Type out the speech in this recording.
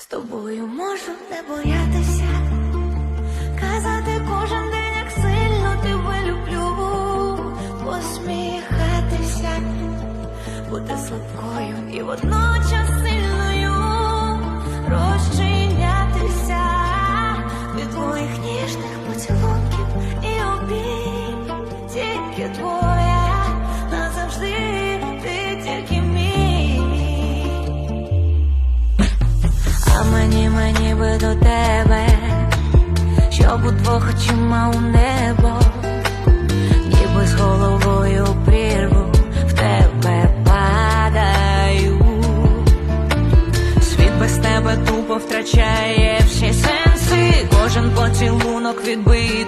З тобою можу не боятися, казати кожен день, як сильно тебе люблю, посміхатися, бути слабкою і водночас сильною, розчинятися від твоїх ніжних поцілунків і обійм, тільки твоя мені, мені би до тебе, щоб удвох очима у небо, ніби з головою прірву в тебе падаю. Світ без тебе тупо втрачає всі сенси, кожен поцілунок відбитий